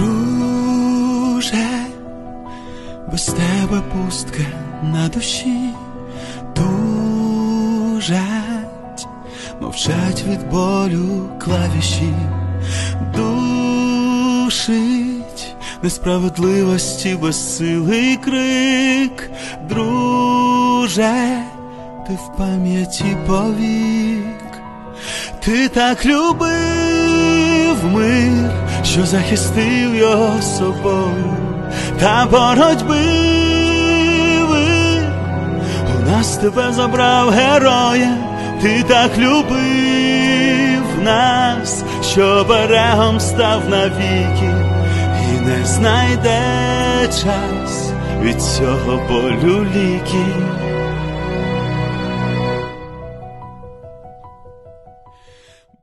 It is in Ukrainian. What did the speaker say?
Друже, без тебе пустка на душі тужать, мовчать від болю клавіші, душить несправедливості безсилий крик, друже, ти в пам'яті повік, ти так любив мир, що захистив його собою, та боротьби у нас тебе забрав героя, ти так любив нас, що берегом став навіки, і не знайде час від цього болю ліки.